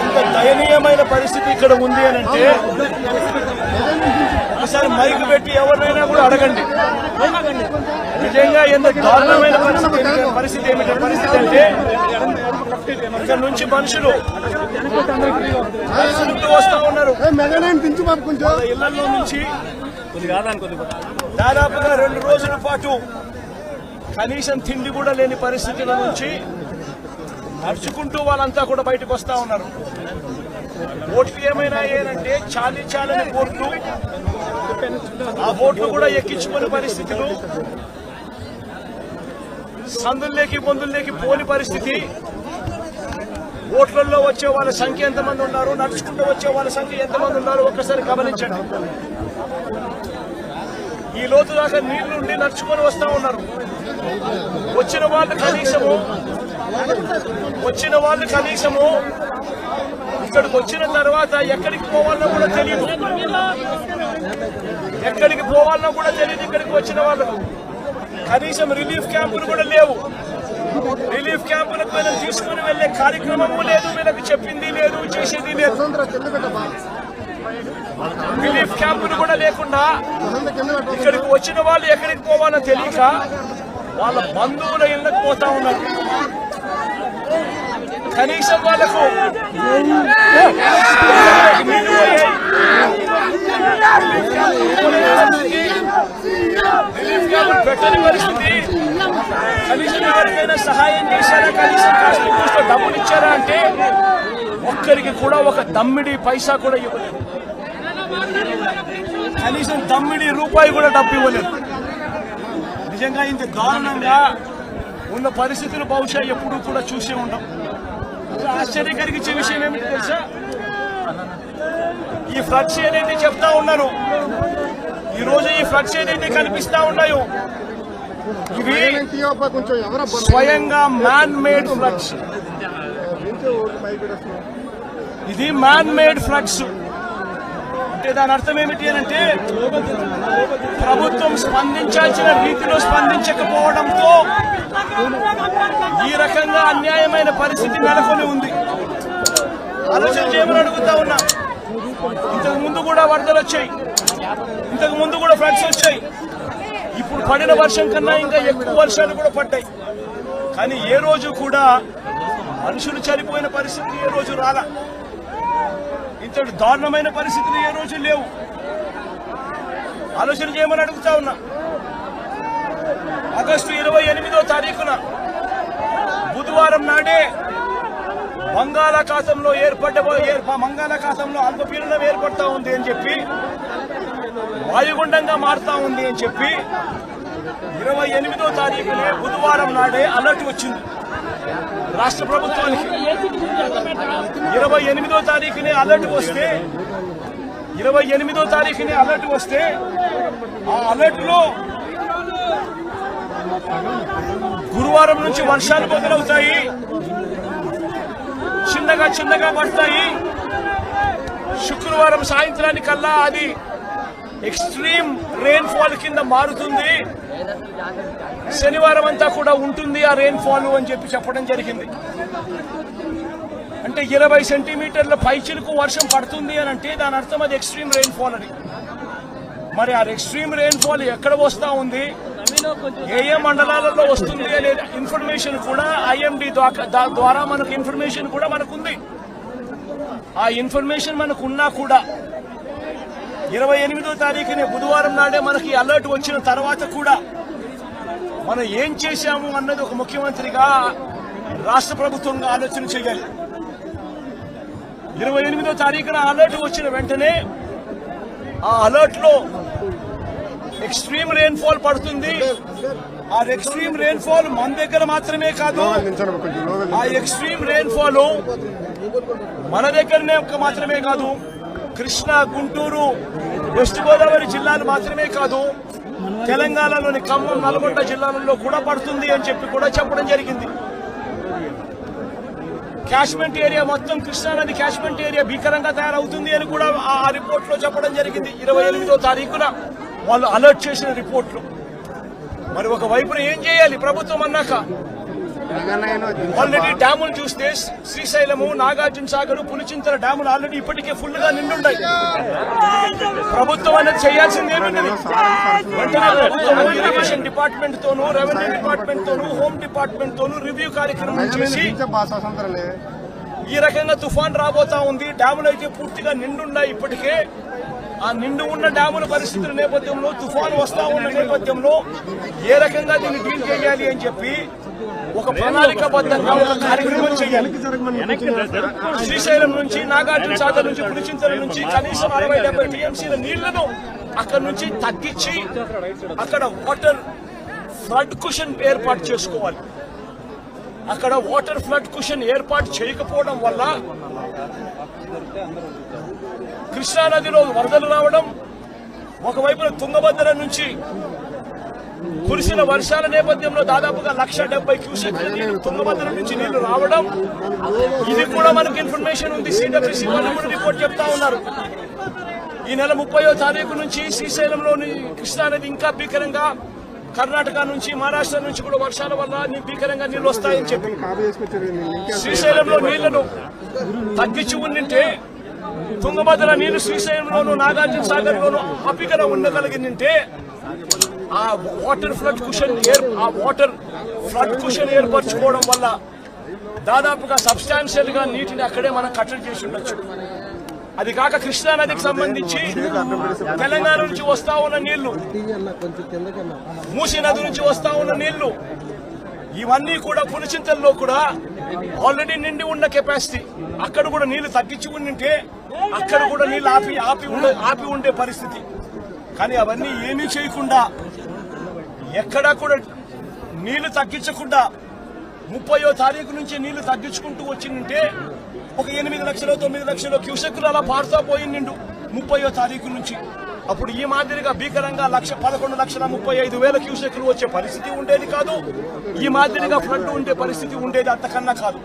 ఎంత దయనీయమైన పరిస్థితి ఇక్కడ ఉంది అని అంటే ఒకసారి మైక్ పెట్టి ఎవరినైనా కూడా అడగండి. నిజంగా ఎంత దారుణమైన పరిస్థితి పరిస్థితి ఏమిటి? పరిస్థితి అంటే ఇక్కడ నుంచి మనుషులు వస్తూ ఉన్నారు. ఇళ్ళలో నుంచి దాదాపుగా రెండు రోజుల పాటు కనీసం తిండి కూడా లేని పరిస్థితుల నుంచి నడుచుకుంటూ వాళ్ళంతా కూడా బయటకు వస్తా ఉన్నారు. ఓట్లు ఏమైనా ఏంటంటే చాలీ చాలని ఓట్లు. ఆ ఓట్లు కూడా ఎక్కించుకునే పరిస్థితులు. సందుల్లోకి పొందుల్లోకి పోని పరిస్థితి. ఓట్లలో వచ్చే వాళ్ళ సంఖ్య ఎంతమంది ఉన్నారు? నడుచుకుంటూ వచ్చే వాళ్ళ సంఖ్య ఎంతమంది ఉన్నారు? ఒక్కసారి గమనించండి. ఈ లోతు దాకా నీళ్ళు ఉండి నడుచుకొని వస్తా ఉన్నారు. వచ్చిన వాళ్ళు కనీసము వచ్చిన వాళ్ళు కనీసము ఇక్కడికి వచ్చిన తర్వాత ఎక్కడికి పోవాలన్నా కూడా తెలియదు ఎక్కడికి పోవాలన్నా కూడా తెలియదు ఇక్కడికి వచ్చిన వాళ్ళకు కనీసం రిలీఫ్ క్యాంపులు కూడా లేవు. రిలీఫ్ క్యాంపులకు వీళ్ళని తీసుకుని వెళ్ళే కార్యక్రమము లేదు వీళ్ళకి చెప్పింది లేదు చేసేది లేదు. రిలీఫ్ క్యాంపులు కూడా లేకుండా ఇక్కడికి వచ్చిన వాళ్ళు ఎక్కడికి పోవాలో తెలియక వాళ్ళ బంధువుల ఇళ్ళకి పోతా ఉన్నారు. కనీసం వాళ్ళకు నీళ్ళు పెట్టని పరిస్థితి కనీసం ఎవరికైనా సహాయం చేశారా? కనీసం కాస్త కూస్త డబ్బులు ఇచ్చారా అంటే ఒక్కరికి కూడా ఒక దమ్మిడి పైసా కూడా ఇవ్వలేదు. కనీసం తమ్మిడి రూపాయి కూడా డబ్బు ఇవ్వలేదు. నిజంగా ఇంత దారుణంగా ఉన్న పరిస్థితులు బహుశా ఎప్పుడూ కూడా చూసే ఉంటాం. ఆశ్చర్యం కలిగించే విషయం ఏమిటి తెలుసా? ఈ ఫ్లడ్స్ ఏదైతే చెప్తా ఉన్నారు ఈ రోజు ఈ ఫ్లడ్స్ ఏదైతే కనిపిస్తా ఉన్నాయో ఇవి స్వయంగా మ్యాన్ మేడ్ ఫ్లడ్స్ ఇది మ్యాన్ మేడ్ ఫ్లడ్స్ అంటే దాని అర్థం ఏమిటి అంటే ప్రభుత్వం స్పందించాల్సిన రీతిలో స్పందించకపోవడంతో ఈ రకంగా అన్యాయమైన పరిస్థితి నెలకొని ఉంది. ఆలోచన చేయమని అడుగుతా ఉన్నా. ఇంతకు ముందు కూడా వరదలు వచ్చాయి. ఇంతకు ముందు కూడా ఫ్లడ్స్ వచ్చాయి. ఇప్పుడు పడిన వర్షం కన్నా ఇంకా ఎక్కువ వర్షాలు కూడా పడ్డాయి. కానీ ఏ రోజు కూడా మనుషులు చనిపోయిన పరిస్థితి ఏ రోజు రాలా. ఇంతటి దారుణమైన పరిస్థితులు ఏ రోజు లేవు. ఆలోచన చేయమని అడుగుతా ఉన్నా. ఆగస్టు ఇరవై ఎనిమిదో తారీఖున బుధవారం నాడే బంగాళాఖాతంలో ఏర్పడ్డ బంగాళాఖాతంలో అల్పపీడనం ఏర్పడతా ఉంది అని చెప్పి వాయుగుండంగా మారుతా ఉంది అని చెప్పి ఇరవై ఎనిమిదో తారీఖునే బుధవారం నాడే అలర్ట్ వచ్చింది. రాష్ట్ర ప్రభుత్వానికి ఇరవై ఎనిమిదో తారీఖునే అలర్ట్ వస్తే ఇరవై ఎనిమిదో తారీఖునే అలర్ట్ వస్తే ఆ అలర్ట్లో గురువారం నుంచి వర్షాలు మొదలవుతాయి చిన్నగా చిన్నగా పడతాయి. శుక్రవారం సాయంత్రానికల్లా అది ఎక్స్ట్రీమ్ రెయిన్ ఫాల్ కింద మారుతుంది. శనివారం అంతా కూడా ఉంటుంది ఆ రెయిన్ ఫాల్ అని చెప్పి చెప్పడం జరిగింది. అంటే ఇరవై సెంటీమీటర్ల పైచిలకు వర్షం పడుతుంది అని అంటే దాని అర్థం అది ఎక్స్ట్రీమ్ రెయిన్ ఫాల్ అని. మరి ఆ ఎక్స్ట్రీమ్ రెయిన్ ఫాల్ ఎక్కడ వస్తా ఉంది? ఏ ఏ మండలాలలో వస్తుంది అనే ఇన్ఫర్మేషన్ కూడా ఐఎండి ద్వారా మనకు ఇన్ఫర్మేషన్ కూడా మనకుంది. ఆ ఇన్ఫర్మేషన్ మనకు ఉన్నా కూడా ఇరవై ఎనిమిదో తారీఖునే బుధవారం నాడే మనకి అలర్ట్ వచ్చిన తర్వాత కూడా మనం ఏం చేశాము అన్నది ఒక ముఖ్యమంత్రిగా రాష్ట్ర ప్రభుత్వంగా ఆలోచన చేయాలి. ఇరవై ఎనిమిదో తారీఖున అలర్ట్ వచ్చిన వెంటనే ఆ అలర్ట్లో ఎక్స్ట్రీమ్ రెయిన్ఫాల్ పడుతుంది. ఆ ఎక్స్ట్రీమ్ రెయిన్ఫాల్ మన దగ్గర మాత్రమే కాదు ఆ ఎక్స్ట్రీమ్ రెయిన్ఫాల్ మన దగ్గరనే ఒక్క మాత్రమే కాదు. కృష్ణా గుంటూరు వెస్ట్ గోదావరి జిల్లాలు మాత్రమే కాదు తెలంగాణలోని ఖమ్మం నల్గొండ జిల్లాలలో కూడా పడుతుంది అని చెప్పి కూడా చెప్పడం జరిగింది. క్యాష్మెంట్ ఏరియా మొత్తం కృష్ణానది క్యాష్మెంట్ ఏరియా భీకరంగా తయారవుతుంది అని కూడా ఆ రిపోర్ట్లో చెప్పడం జరిగింది. ఇరవై ఎనిమిదో తారీఖున వాళ్ళు అలర్ట్ చేసిన రిపోర్ట్లు. మరి ఒక వైపున ఏం చేయాలి? ప్రభుత్వం అన్నాక ఆల్రెడీ డ్యాములు చూస్తే శ్రీశైలము నాగార్జున సాగర్ పులిచింతల డ్యాములు ఆల్రెడీ ఇప్పటికే ఫుల్గా నిండున్నాయి. ప్రభుత్వం అనేది చేయాల్సింది వెంటనే ప్రభుత్వం ఇరిగేషన్ డిపార్ట్మెంట్ తోను రెవెన్యూ డిపార్ట్మెంట్ తోను హోమ్ డిపార్ట్మెంట్ తోను రివ్యూ కార్యక్రమం చేసి ఈ రకంగా తుఫాన్ రాబోతా ఉంది. డ్యాములు అయితే పూర్తిగా నిండున్నాయి ఇప్పటికే. ఆ నిండు ఉన్న డ్యాముల పరిస్థితుల నేపథ్యంలో తుఫాన్ వస్తా ఉన్న నేపథ్యంలో ఏ రకంగా దీన్ని డీల్ చేయాలి అని చెప్పి ఒక ప్రణాళికాబద్ధంగా ఒక కార్యక్రమం చేయాలి. శ్రీశైలం నుంచి నాగార్జున సాగర్ నుంచి పులిచింతల నుంచి కనీసం అరవై డెబ్బై టీఎంసీల నీళ్ళను అక్కడ నుంచి తగ్గించి అక్కడ వాటర్ ఫ్లడ్ కుషన్ ఏర్పాటు చేసుకోవాలి. అక్కడ వాటర్ ఫ్లడ్ కుషన్ ఏర్పాటు చేయకపోవడం వల్ల కృష్ణానదిలో వరదలు రావడం ఒకవైపున తుంగభద్ర నుంచి కురిసిన వర్షాల నేపథ్యంలో దాదాపుగా లక్ష డెబ్బై క్యూసెక్ల నీళ్ళు తుంగభద్ర నుంచి నీళ్ళు రావడం. ఇది కూడా మనకి ఇన్ఫర్మేషన్ ఉంది. సిడబ్ల్యూసీ వాళ్ళు కూడా రిపోర్ట్ చెప్తా ఉన్నారు. ఈ నెల ముప్పయో తారీఖు నుంచి శ్రీశైలంలోని కృష్ణానది ఇంకా భీకరంగా కర్ణాటక నుంచి మహారాష్ట్ర నుంచి కూడా వర్షాల వల్ల భీకరంగా నీళ్ళు వస్తాయని చెప్పి. శ్రీశైలంలో నీళ్ళను తగ్గించి ఉండింటే తుంగభద్ర నీళ్ళు శ్రీశైలంలోను నాగార్జున సాగర్ లోను అపికర ఉండగలిగిందంటే ఆ వాటర్ ఫ్లడ్ కుషన్ ఏర్ ఆ వాటర్ ఫ్లడ్ కుషన్ ఏర్పరచుకోవడం వల్ల దాదాపుగా సబ్స్టాన్షియల్గా నీటిని అక్కడే మనం కట్టడి చేసి ఉండొచ్చు. అది కాక కృష్ణా నదికి సంబంధించి తెలంగాణ నుంచి వస్తా ఉన్న నీళ్ళు మూసీ నది నుంచి వస్తా ఉన్న నీళ్ళు ఇవన్నీ కూడా పులిచింతల్లో కూడా ఆల్రెడీ నిండి ఉన్న కెపాసిటీ. అక్కడ కూడా నీళ్ళు తగ్గించి ఉండింటే అక్కడ కూడా నీళ్ళు ఆపి ఆపి ఉండే ఆపి ఉండే పరిస్థితి. కానీ అవన్నీ ఏమీ చేయకుండా ఎక్కడా కూడా నీళ్ళు తగ్గించకుండా ముప్పయో తారీఖు నుంచి నీళ్ళు తగ్గించుకుంటూ వచ్చిందంటే ఒక ఎనిమిది లక్షలు తొమ్మిది లక్షలు క్యూసెక్కులు అలా పారుతా పోయిండు ముప్పయో తారీఖు నుంచి. అప్పుడు ఈ మాదిరిగా భీకరంగా లక్ష పదకొండు లక్షల ముప్పై ఐదు వేల క్యూసెక్లు వచ్చే పరిస్థితి ఉండేది కాదు. ఈ మాదిరిగా ఫ్లడ్ ఉండే పరిస్థితి ఉండేది అంతకన్నా కాదు.